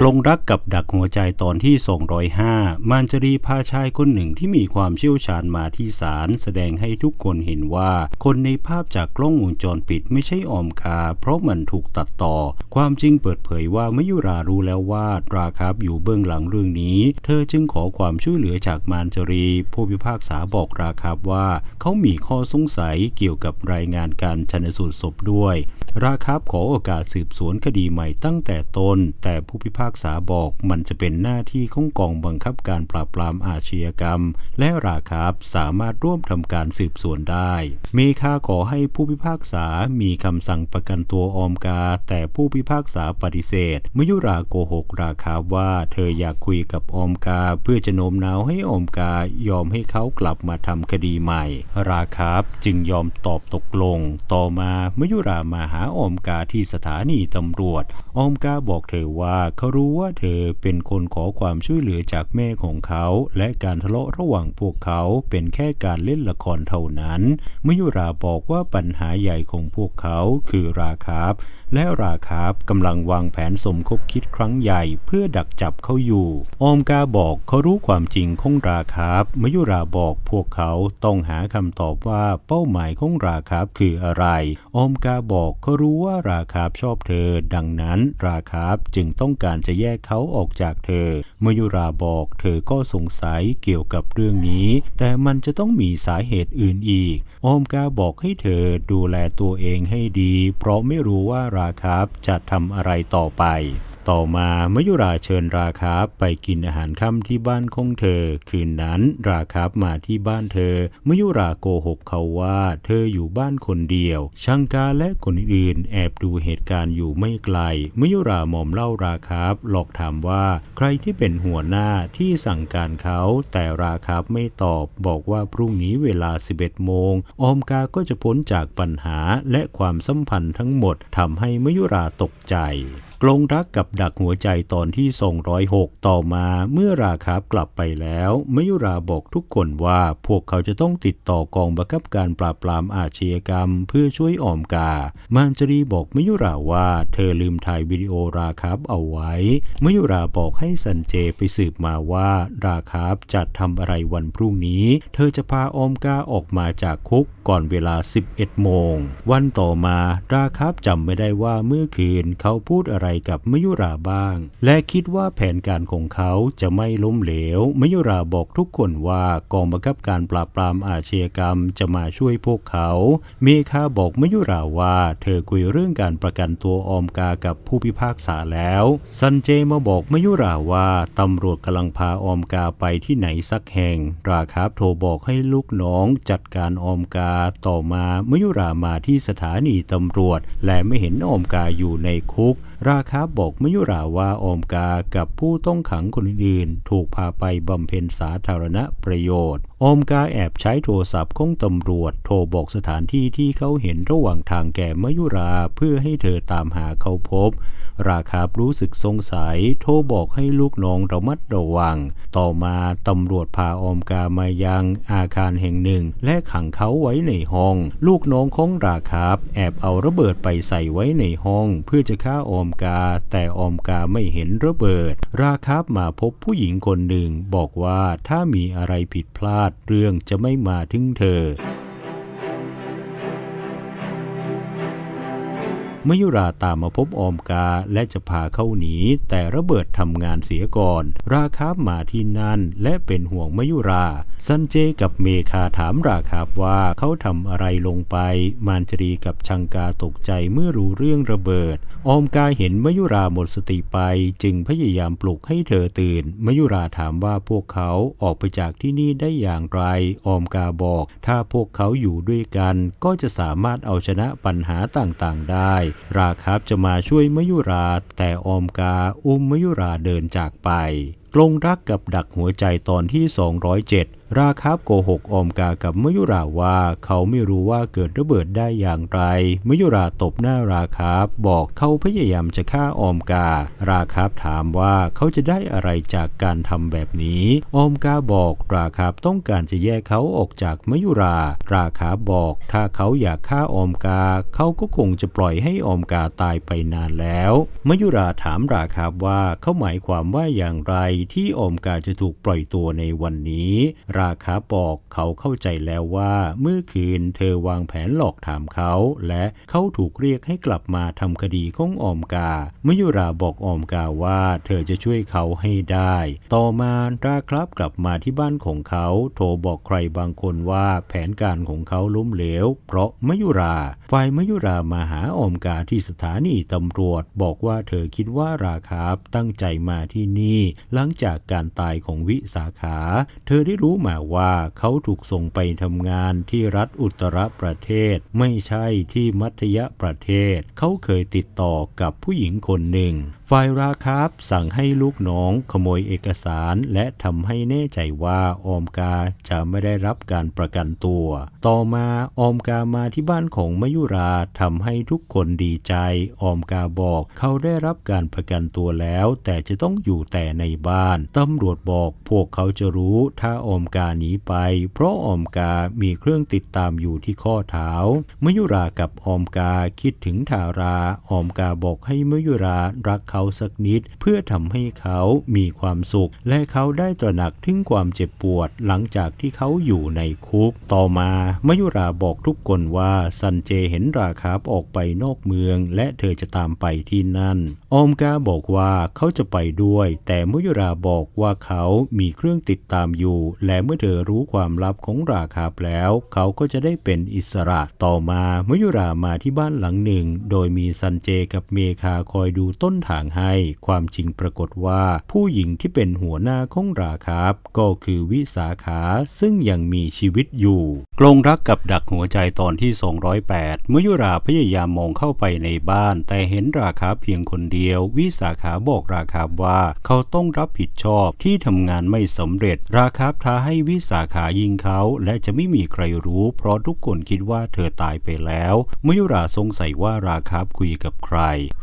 กลงรักกับดักหัวใจตอนที่ 205 มานจรีพาชายคนหนึ่งที่มีความเชี่ยวชาญมาที่ศาลแสดงให้ทุกคนเห็นว่า คนในภาพจากกล้องวงจรปิดไม่ใช่ออมคา เพราะมันถูกตัดต่อ ความจริงเปิดเผยว่ามยุรารู้แล้วว่าราคาบอยู่เบื้องหลังเรื่องนี้ เธอจึงขอความช่วยเหลือจากมานจรี ผู้พิพากษาบอกราคาบว่า เขามีข้อสงสัยเกี่ยวกับรายงานการชันสูตรศพด้วย ราคาบขอโอกาสสืบสวนคดีใหม่ตั้งแต่ต้นแต่ผู้พิพากษาบอกมันจะเป็นหน้าที่ของกองบังคับการปราบปรามอาชญากรรม และราคาบสามารถร่วมทำการสืบสวนได้ เมคาขอให้ผู้พิพากษามีคำสั่งประกันตัวออมกา แต่ผู้พิพากษาปฏิเสธ มยุราโกหกราคาบว่าเธออยากคุยกับออมกา เพื่อจะโน้มน้าวให้ออมกายอมให้เขากลับมาทำคดีใหม่ ราคาบจึงยอมตอบตกลง ต่อมามยุรามาหาออมกาที่สถานีตำรวจ ออมกาบอกเธอว่าเขารู้ว่าเธอเป็นคนขอความช่วยเหลือจากแม่ของเขา และการทะเลาะระหว่างพวกเขาเป็นแค่การเล่นละครเท่านั้นมยุราบอกว่าปัญหาใหญ่ของพวกเขาคือราคาบและราคาบกำลังวางแผนสมคบคิดครั้งใหญ่เพื่อดักจับเขาอยู่ ออมกาบอกเขารู้ความจริงของราคาบมยุราบอกพวกเขาต้องหาคำตอบว่าเป้าหมายของราคาบคืออะไร ออมกาบอกเขารู้ว่าราคาบชอบเธอ ดังนั้นราคาบจึงต้องการจะแยกเขาออกจากเธอ เมยุราบอกเธอก็สงสัยเกี่ยวกับเรื่องนี้ แต่มันจะต้องมีสาเหตุอื่นอีกออมกาบอกให้เธอดูแลตัวเองให้ดี เพราะไม่รู้ว่าราคาบจะทำอะไรต่อไปต่อมา มยุราเชิญราคาบไปกินอาหารค่ำที่บ้านของเธอ คืนนั้นราคาบมาที่บ้านเธอ มยุราโกหกเขาว่าเธออยู่บ้านคนเดียว ชังกาและคนอื่นแอบดูเหตุการณ์อยู่ไม่ไกล มยุราหมอมเล่าราคาบหลอกถามว่าใครที่เป็นหัวหน้าที่สั่งการเขาแต่ราคาบไม่ตอบบอกว่าพรุ่งนี้เวลา 11 โมง ออมกาก็จะพ้นจากปัญหาและความสัมพันธ์ทั้งหมดทำให้มยุราตกใจ กลงรักกับดักหัวใจตอนที่ 206 ต่อมาเมื่อราคาบกลับไปแล้วมยุราบอกทุกคนว่าพวกเขาจะต้องติดต่อกองบังคับการปราบปรามอาชญากรรม เพื่อช่วยออมกา มานจรีบอกมยุราว่าเธอลืมถ่ายวิดีโอราคาบเอาไว้มยุราบอกให้สันเจไปสืบมาว่าราคาบจะทำอะไรวันพรุ่งนี้ เธอจะพาออมกาออกมาจากคุกก่อนเวลา 11โมง วันต่อมาราคาบจำไม่ได้ว่าเมื่อคืนเขาพูดอะไรกับมยุราบ้าง และคิดว่าแผนการของเขาจะไม่ล้มเหลว มยุราบอกทุกคนว่ากองบังคับการปราบปรามอาชญากรรมจะมาช่วยพวกเขา เมคาบอกมยุราว่า เธอคุยเรื่องการประกันตัวออมกากับผู้พิพากษาแล้ว ซันเจมาบอกมยุราว่าตำรวจกำลังพาออมกาไปที่ไหนสักแห่ง ราคาบโทรบอกให้ลูกน้องจัดการออมกาต่อมามยุรามาที่สถานีตำรวจ และไม่เห็นออมกาอยู่ในคุก ราคาบอกมยุราว่าอมกากับผู้ต้องขังคนอื่นถูกพาไปบำเพ็ญสาธารณประโยชน์ออมกาแอบใช้โทรศัพท์ของตำรวจ โทรบอกสถานที่ที่เขาเห็นระหว่างทางแก่มยุราเพื่อให้เธอตามหาเขาพบ ราคาบรู้สึกสงสัย โทรบอกให้ลูกน้องระมัดระวัง ต่อมาตำรวจพาอมกามายังอาคารแห่งหนึ่ง และขังเขาไว้ในห้อง ลูกน้องของราคาบแอบเอาระเบิดไปใส่ไว้ในห้อง เพื่อจะฆ่าอมกา แต่ออมกาไม่เห็นระเบิด ราคาบมาพบผู้หญิงคนหนึ่ง บอกว่าถ้ามีอะไรผิดพลาดเรื่องจะไม่มาถึงเธอ มยุราตามมาพบออมกาและจะพาเข้าหนี แต่ระเบิดทำงานเสียก่อน ราคาบมาที่นั่นและเป็นห่วงมยุราซันเจกับเมคาถามราคาบว่าเขาทำอะไรลงไป มานจรีกับชังกาตกใจเมื่อรู้เรื่องระเบิด ออมกาเห็นมยุราหมดสติไป จึงพยายามปลุกให้เธอตื่น มยุราถามว่าพวกเขาออกไปจากที่นี่ได้อย่างไร ออมกาบอก ถ้าพวกเขาอยู่ด้วยกัน ก็จะสามารถเอาชนะปัญหาต่างๆ ได้ราคาบจะมาช่วยมยุราแต่ออมกาอุ้มมยุราเดินจากไป กลงรักกับดักหัวใจตอนที่ 207 ราคาบโกหกอมกากับมยุราว่าเขาไม่รู้ว่าเกิดระเบิดได้อย่างไร มยุราตบหน้าราคาบบอกเขาพยายามจะฆ่าออมกา ราคาบถามว่าเขาจะได้อะไรจากการทำแบบนี้ ออมกาบอกราคาบต้องการจะแยกเขาออกจากมยุรา ราคาบบอกถ้าเขาอยากฆ่าออมกา เขาก็คงจะปล่อยให้ออมกาตายไปนานแล้ว มยุราถามราคาบว่าเขาหมายความว่าอย่างไรที่ออมกาจะถูกปล่อยตัวในวันนี้ราคาบอกเขาเข้าใจแล้วว่าเมื่อคืนเธอวางแผนหลอกถามเขา และเขาถูกเรียกให้กลับมาทำคดีของออมกา มยุราบอกออมกาว่าเธอจะช่วยเขาให้ได้ ต่อมาราครับกลับมาที่บ้านของเขา โทรบอกใครบางคนว่าแผนการของเขาล้มเหลว เพราะมยุรา ฝ่ายมยุรามาหาอมกาที่สถานีตำรวจ บอกว่าเธอคิดว่าราคาตั้งใจมาที่นี่ หลังจากการตายของวิสาขา เธอได้รู้มาว่าเขาถูกส่งไปทำงานที่รัฐอุตรประเทศ ไม่ใช่ที่มัธยประเทศ เขาเคยติดต่อกับผู้หญิงคนหนึ่ง ฝ่ายราคาบสั่งให้ลูกน้องขโมยเอกสารและทำให้แน่ใจว่าออมกาจะไม่ได้รับการประกันตัว ต่อมาออมกามาที่บ้านของมยุราทำให้ทุกคนดีใจ ออมกาบอกเขาได้รับการประกันตัวแล้ว แต่จะต้องอยู่แต่ในบ้านตำรวจบอกพวกเขาจะรู้ถ้าออมกาหนีไป เพราะออมกามีเครื่องติดตามอยู่ที่ข้อเท้า มยุรากับออมกาคิดถึงทารา ออมกาบอกให้มยุรารักเขาสักนิด เพื่อทำให้เขามีความสุข และเขาได้ตระหนักถึงความเจ็บปวดหลังจากที่เขาอยู่ในคุก ต่อมา มยุราบอกทุกคนว่าซันเจเห็นราคาบออกไปนอกเมือง และเธอจะตามไปที่นั่น ออมกาบอกว่าเขาจะไปด้วย แต่มยุราบอกว่าเขามีเครื่องติดตามอยู่ และเมื่อเธอรู้ความลับของราคาบแล้ว เขาก็จะได้เป็นอิสระ ต่อมามยุรามาที่บ้านหลังหนึ่ง โดยมีซันเจกับเมคาคอยดูต้นทางให้ ความจริงปรากฏว่า ผู้หญิงที่เป็นหัวหน้าของราคาบก็คือวิสาขาซึ่งยังมีชีวิตอยู่กลงรักกับดักหัวใจตอนที่ 208มยุราพยายามมองเข้าไปในบ้าน แต่เห็นราคาเพียงคนเดียว วิสาขาบอกราคาว่าเขาต้องรับผิดชอบที่ทำงานไม่สำเร็จ ราคาท้าให้วิสาขายิงเขาและจะไม่มีใครรู้ เพราะทุกคนคิดว่าเธอตายไปแล้วมยุราสงสัยว่าราคาคุยกับใคร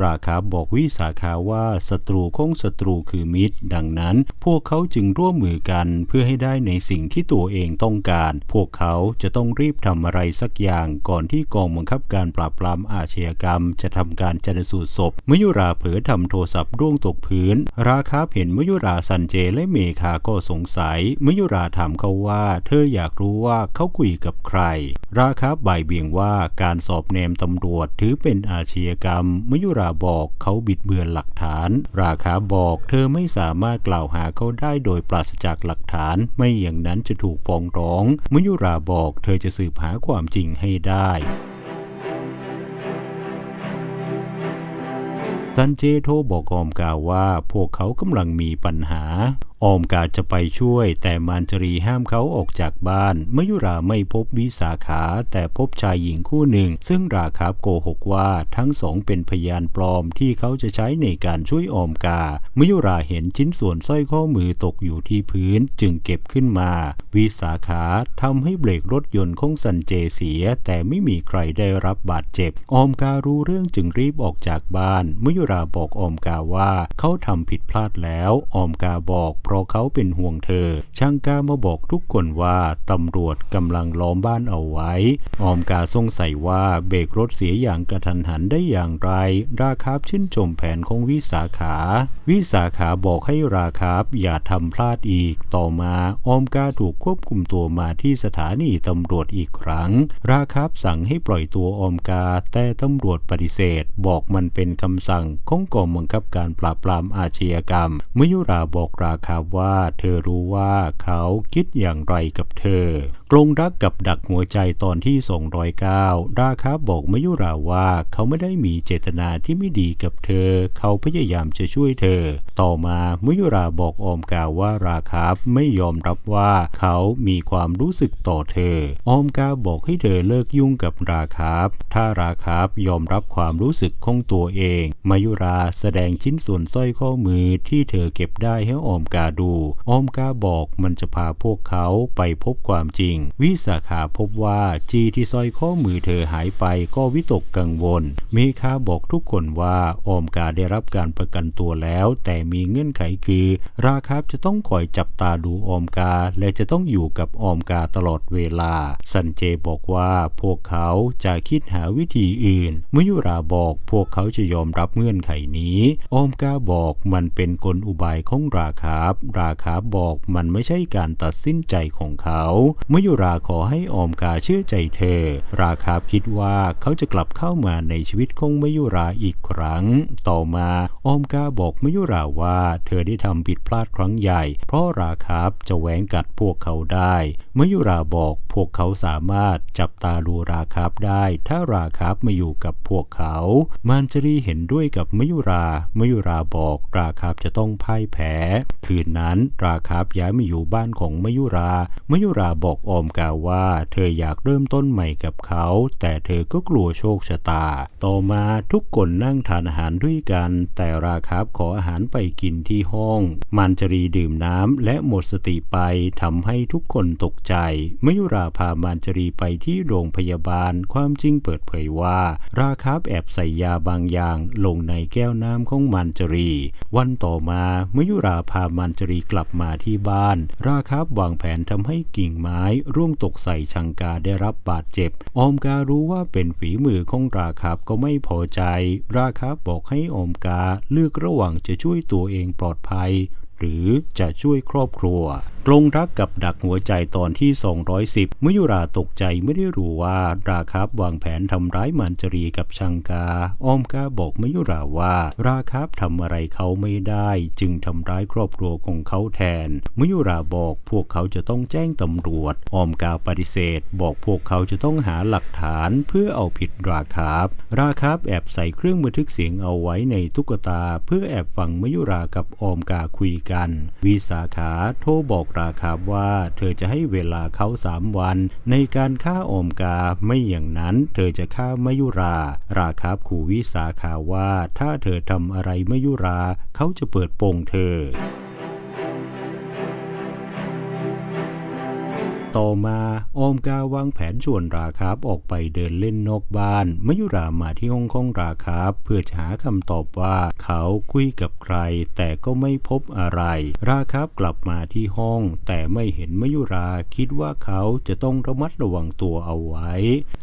ราคาบอกวิสาขาว่าศัตรูของศัตรูคือมิตร ดังนั้น พวกเขาจึงร่วมมือกันเพื่อให้ได้ในสิ่งที่ตัวเองต้องการ พวกเขาจะต้องรีบทำอะไรสักอย่างก่อนที่กองบังคับการปราบปรามอาชญากรรม จะทำการชันสูตรศพ มยุราเผลอทำโทรศัพท์ร่วงตกพื้น ราคาเห็นมยุราสันเจและเมคาก็สงสัย มยุราถามเขาว่า เธออยากรู้ว่าเขาคุยกับใคร ราคาบ่ายเบี่ยงว่าการสอบแนมตำรวจถือเป็นอาชญากรรม มยุราบอกเขาบิดเบือนหลักฐาน ราคาบอกเธอไม่สามารถกล่าวหาเขาได้โดยปราศจากหลักฐาน ไม่อย่างนั้นจะถูกฟ้องร้อง มยุราบอกเธอจะสืบหาความจริงให้ได้ซันเจโทบอกออมกาว่าพวกเขากำลังมีปัญหา ออมกาจะไปช่วย แต่มานจรีห้ามเขาออกจากบ้าน มยุราไม่พบวิสาขา แต่พบชายหญิงคู่หนึ่ง ซึ่งราคาบโกหกว่าทั้งสองเป็นพยานปลอมที่เขาจะใช้ในการช่วยออมกา มยุราเห็นชิ้นส่วนสร้อยข้อมือตกอยู่ที่พื้นจึงเก็บขึ้นมา วิสาขาทำให้เบรกรถยนต์ของซันเจเสีย แต่ไม่มีใครได้รับบาดเจ็บ ออมการู้เรื่องจึงรีบออกจากบ้าน มยุราบอกออมกาว่าเขาทำผิดพลาดแล้ว ออมกาบอกเพราะเขาเป็นห่วงเธอ ช่างกามาบอกทุกคนว่าตำรวจกำลังล้อมบ้านเอาไว้ ออมกาสงสัยว่าเบรกรถเสียอย่างกระทันหันได้อย่างไร ราคาบชื่นชมแผนของวิสาขา วิสาขาบอกให้ราคาบอย่าทำพลาดอีก ต่อมาออมกาถูกควบคุมตัวมาที่สถานีตำรวจอีกครั้ง ราคาบสั่งให้ปล่อยตัวออมกา แต่ตำรวจปฏิเสธ บอกมันเป็นคำสั่งของกองบังคับการปราบปรามอาชญากรรม มยุราบอกราคาบว่าเธอรู้ว่าเขาคิดอย่างไรกับเธอกลงรักกับดักหัวใจตอนที่ส่งรอยก้าวราคาบอกมยุราว่าเขาไม่ได้มีเจตนาที่ไม่ดีกับเธอ เขาพยายามจะช่วยเธอ ต่อมามยุราบอกออมกาว่าราคาไม่ยอมรับว่าเขามีความรู้สึกต่อเธอ ออมกาบอกให้เธอเลิกยุ่งกับราคาถ้าราคายอมรับความรู้สึกของตัวเอง มายุราแสดงชิ้นส่วนสร้อยข้อมือที่เธอเก็บได้ให้ออมกาดู ออมกาบอกมันจะพาพวกเขาไปพบความจริงวิสาขาพบว่าจีที่สร้อยข้อมือเธอหายไปก็วิตกกังวล เมคาบอกทุกคนว่าออมกาได้รับการประกันตัวแล้ว แต่มีเงื่อนไขคือ ราคาจะต้องคอยจับตาดูออมกา และจะต้องอยู่กับออมกาตลอดเวลา สันเจบอกว่าพวกเขาจะคิดหาวิธีอื่น มยุราบอกพวกเขาจะยอมรับเงื่อนไขนี้ออมกาบอกมันเป็นกลอุบายของราคาราคาบบอกมันไม่ใช่การตัดสินใจของเขา มยุราขอให้ออมกาเชื่อใจเธอ ราคาบคิดว่าเขาจะกลับเข้ามาในชีวิตของมยุราอีกครั้ง ต่อมาออมกาบอกมยุราว่าเธอได้ทำผิดพลาดครั้งใหญ่ เพราะราคาบจะแหวงกัดพวกเขาได้ มยุราบอกพวกเขาสามารถจับตาดูราคาบได้ ถ้าราคาบมาอยู่กับพวกเขา มานจรีเห็นด้วยกับมยุรามยุราบอกราคาบจะต้องพ่ายแพ้ คืนนั้นราคาบย้ายมาอยู่บ้านของมยุรามยุราบอกออมกาว่าเธออยากเริ่มต้นใหม่กับเขา แต่เธอก็กลัวโชคชะตา ต่อมาทุกคนนั่งทานอาหารด้วยกัน แต่ราคาบขออาหารไปกินที่ห้อง มานจรีดื่มน้ำและหมดสติไปทำให้ทุกคนตกใจมยุราพามานจรีไปที่โรงพยาบาล ความจริงเปิดเผยว่า ราคาบแอบใส่ยาบางอย่างลงในแก้วน้ำของมันจรี วันต่อมามยุราพามันจรีกลับมาที่บ้าน ราคาบวางแผนทำให้กิ่งไม้ร่วงตกใส่ชังกาได้รับบาดเจ็บ ออมการู้ว่าเป็นฝีมือของราคาบก็ไม่พอใจ ราคาบบอกให้ออมกาเลือกระหว่างจะช่วยตัวเองปลอดภัย หรือจะช่วยครอบครัวกลงรักกับดักหัวใจตอนที่ 210 มยุราตกใจไม่ได้รู้ว่าราคับวางแผนทำร้ายมันจรีกับชังกา อ้อมกาบอกมยุราว่า ราคับทำอะไรเขาไม่ได้ จึงทำร้ายครอบครัวของเขาแทน มยุราบอกพวกเขาจะต้องแจ้งตำรวจ อ้อมกาปฏิเสธ บอกพวกเขาจะต้องหาหลักฐานเพื่อเอาผิดราคับ ราคับแอบใส่เครื่องบันทึกเสียงเอาไว้ในตุ๊กตา เพื่อแอบฟังมยุรากับออมกาคุยกัน วิสาขาโทรบอกราคาว่าเธอจะให้เวลาเขาสามวัน ในการฆ่าอมกาไม่อย่างนั้นเธอจะฆ่ามยุรา ราคาขู่วิสาขาว่าถ้าเธอทำอะไรมยุรา เขาจะเปิดโปงเธอ ต่อมาออมกาวางแผนชวนราคาบออกไปเดินเล่นนอกบ้านมยุรามาที่ห้องของราคาบเพื่อหาคำตอบว่าเขาคุยกับใคร แต่ก็ไม่พบอะไร ราคาบกลับมาที่ห้อง แต่ไม่เห็นมยุราคิดว่าเขาจะต้องระมัดระวังตัวเอาไว้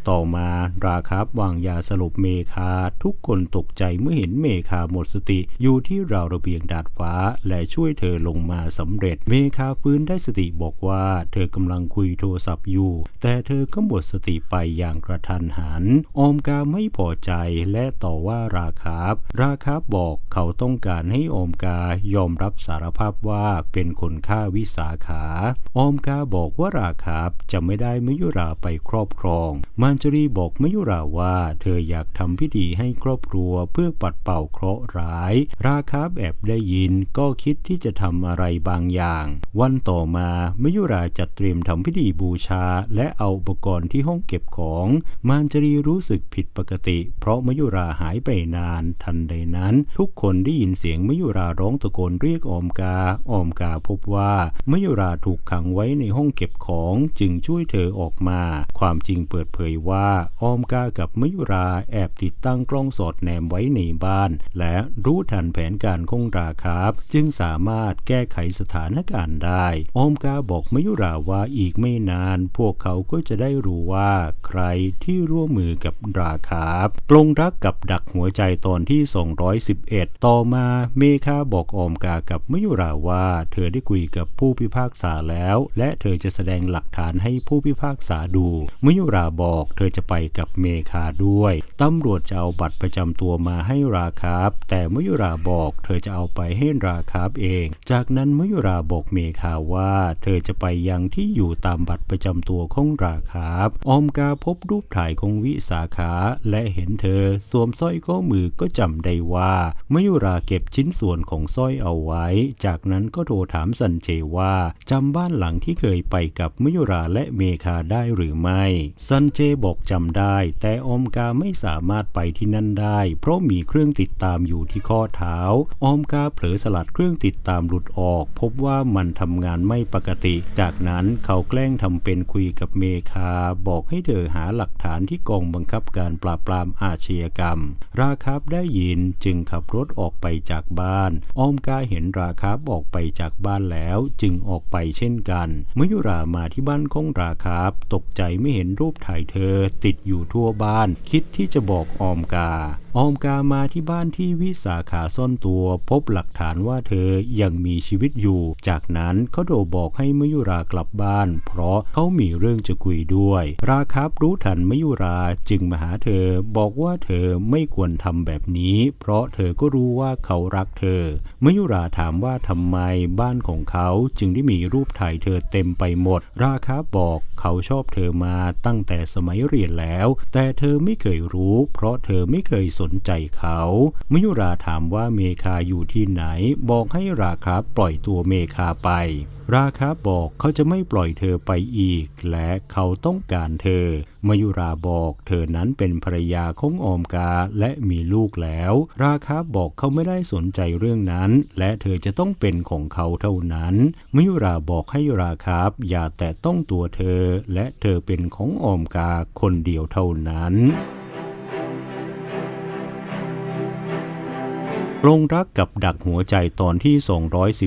ต่อมาราคาบวางยาสลบเมคาทุกคนตกใจเมื่อเห็นเมคาหมดสติ อยู่ที่ราวระเบียงดาดฟ้าและช่วยเธอลงมาสำเร็จ เมคาฟื้นได้สติบอกว่าเธอกำลังคุยยโทรศัพท์อยู่ แต่เธอก็หมดสติไปอย่างกระทันหัน ออมกาไม่พอใจและต่อว่าราคาบราคาบบอกเขาต้องการให้ออมกายอมรับสารภาพว่าเป็นคนฆ่าวิสาขา ออมกาบอกว่าราคาบจะไม่ได้มยุราไปครอบครอง มานจรีบอกมยุราว่าเธออยากทำพิธีให้ครอบครัวเพื่อปัดเป่าเคราะห์ร้าย ราคาบแอบได้ยินก็คิดที่จะทำอะไรบางอย่าง วันต่อมา มยุราจัดเตรียมทำพิธีบูชา และเอาอุปกรณ์ที่ห้องเก็บของ มานจรีรู้สึกผิดปกติ เพราะมยุราหายไปนาน ทันใดนั้น ทุกคนได้ยินเสียงมยุราร้องตะโกนเรียกออมกาออมกาพบว่ามยุราถูกขังไว้ในห้องเก็บของจึงช่วยเธอออกมา ความจริงเปิดเผยว่าออมกากับมยุราแอบติดตั้งกล้องสอดแนมไว้ในบ้าน และรู้ทันแผนการของราคาบจึงสามารถแก้ไขสถานการณ์ได้ออมกาบอกมยุราว่าอีกไม่นาน พวกเขาก็จะได้รู้ว่าใครที่ร่วมมือกับราคาบกลงรักกับดักหัวใจตอนที่ 211 ต่อมาเมคาบอกออมกากับมยุราว่า เธอได้คุยกับผู้พิพากษาแล้ว และเธอจะแสดงหลักฐานให้ผู้พิพากษาดู มยุราบอกเธอจะไปกับเมคาด้วยตำรวจจะเอาบัตรประจำตัวมาให้ราคาบแต่มยุราบอกเธอจะเอาไปให้ราคาบเอง จากนั้นมยุราบอกเมคาว่า เธอจะไปยังที่อยู่ตามบัตรประจำตัวของราคาบออมกาพบรูปถ่ายของวิสาขาและเห็นเธอสวมสร้อยข้อมือก็จำได้ว่ามยุราเก็บชิ้นส่วนของสร้อยเอาไว้ จากนั้นก็โทรถามสันเจว่าจำบ้านหลังที่เคยไปกับมยุราและเมคาได้หรือไม่ สันเจบอกจำได้ แต่ออมกาไม่สามารถไปที่นั่นได้ เพราะมีเครื่องติดตามอยู่ที่ข้อเท้า ออมกาเผลอสลัดเครื่องติดตามหลุดออก พบว่ามันทำงานไม่ปกติ จากนั้นเขาแกล้งทำเป็นคุยกับเมคา บอกให้เธอหาหลักฐานที่กองบังคับการปราบปรามอาชญากรรม ราคาบได้ยินจึงขับรถออกไปจากบ้าน ออมกาเห็นราคาบออกไปจากบ้านแล้วจึงออกไปเช่นกัน มยุรามาที่บ้านของราคาบตกใจไม่เห็นรูปถ่ายเธอติดอยู่ทั่วบ้าน คิดที่จะบอกออมกาออมกามาที่บ้านที่วิสาขาซ่อนตัว พบหลักฐานว่าเธอยังมีชีวิตอยู่ จากนั้นเขาโดบอกให้มยุรากลับบ้าน เพราะเขามีเรื่องจะคุยด้วย ราคับรู้ทันมยุราจึงมาหาเธอ บอกว่าเธอไม่ควรทำแบบนี้ เพราะเธอก็รู้ว่าเขารักเธอ มยุราถามว่าทำไมบ้านของเขาจึงได้มีรูปถ่ายเธอเต็มไปหมด ราคับบอกเขาชอบเธอมาตั้งแต่สมัยเรียนแล้ว แต่เธอไม่เคยรู้ เพราะเธอไม่เคยสนใจเขา มยุราถามว่าเมคาอยู่ที่ไหน บอกให้ราคาปล่อยตัวเมคาไป ราคาบอกเขาจะไม่ปล่อยเธอไปอีก และเขาต้องการเธอ มยุราบอกเธอนั้นเป็นภรรยาของออมกาและมีลูกแล้ว ราคาบอกเขาไม่ได้สนใจเรื่องนั้น และเธอจะต้องเป็นของเขาเท่านั้น มยุราบอกให้ราคาอย่าแตะต้องตัวเธอ และเธอเป็นของออมกาคนเดียวเท่านั้น ลงรักกับดักหัวใจตอนที่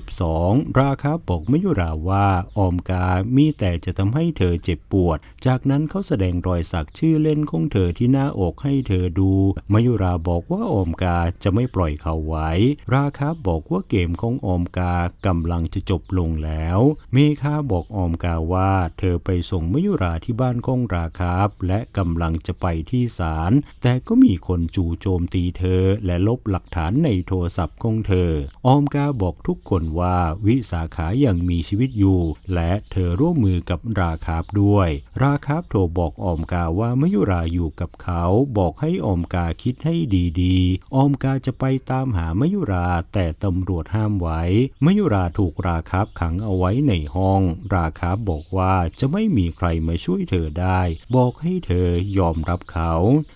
212 ราคาบอกมยุราว่าออมกามีแต่จะทำให้เธอเจ็บปวด จากนั้นเขาแสดงรอยสักชื่อเล่นของเธอที่หน้าอกให้เธอดู มยุราบอกว่าออมกาจะไม่ปล่อยเขาไว้ ราคาบอกว่าเกมของออมกากำลังจะจบลงแล้ว เมคาบอกออมกาว่า เธอไปส่งมยุราที่บ้านของราคาบและกำลังจะไปที่ศาลแต่ก็มีคนจู่โจมตีเธอและลบหลักฐานในโทรศัพท์ของเธอ ออมกาบอกทุกคนว่าวิสาขายังมีชีวิตอยู่ และเธอร่วมมือกับราคาบด้วย ราคาบโทรบอกออมกาว่ามยุราอยู่กับเขาบอกให้ออมกาคิดให้ดีๆ ออมกาจะไปตามหามยุราแต่ตำรวจห้ามไว้มยุราถูกราคาบขังเอาไว้ในห้อง ราคาบบอกว่าจะไม่มีใครมาช่วยเธอได้ บอกให้เธอยอมรับเขา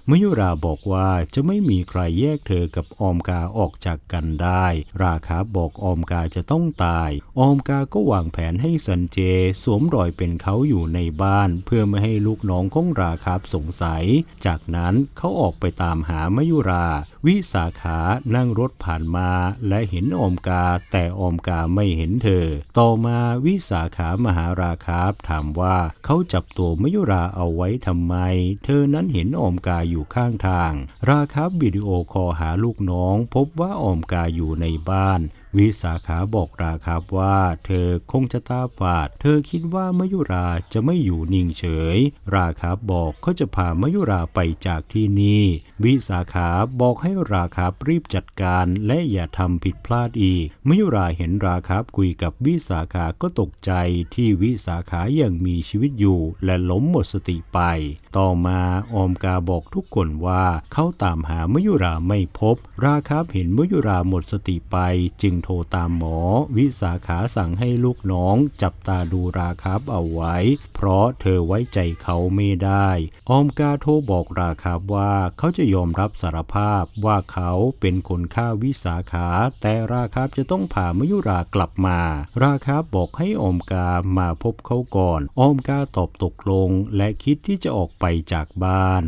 มยุราบอกว่าจะไม่มีใครแยกเธอกับออมกาออกจากกันได้ ราคาบอกออมกาจะต้องตายออมกาก็วางแผนให้สันเจสวมรอยเป็นเขาอยู่ในบ้าน เพื่อไม่ให้ลูกน้องของราคาบสงสัย จากนั้นเขาออกไปตามหามยุรา วิสาขานั่งรถผ่านมาและเห็นออมกาแต่ออมกาไม่เห็นเธอ ต่อมาวิสาขามหาราคาบถามว่าเขาจับตัวมยุราเอาไว้ทำไม เธอนั้นเห็นออมกาอยู่ข้างทาง ราคาบวิดีโอคอลหาลูกน้อง พบว่าออมกาอยู่ในบ้านวิสาขาบอกราครับว่าเธอคงจะตาฝาด เธอคิดว่ามยุราจะไม่อยู่นิ่งเฉย ราครับบอกเขาจะพามยุราไปจากที่นี่ วิสาขาบอกให้ราครับรีบจัดการและอย่าทำผิดพลาดอีกมยุราเห็นราครับคุยกับวิสาขาก็ตกใจที่วิสาขายังมีชีวิตอยู่และล้มหมดสติไป ต่อมาออมกาบอกทุกคนว่าเขาตามหามยุราไม่พบ ราครับเห็นมยุราหมดสติไปจึงโทรตามหมอ วิสาขาสั่งให้ลูกน้องจับตาดูราครับเอาไว้ เพราะเธอไว้ใจเขาไม่ได้ ออมกาโทรบอกราครับว่าเขาจะยอมรับสารภาพว่าเขาเป็นคนฆ่าวิสาขา แต่ราครับจะต้องพามยุรากลับมา ราครับบอกให้ออมกามาพบเขาก่อน ออมกาตอบตกลงและคิดที่จะออกไปจากบ้าน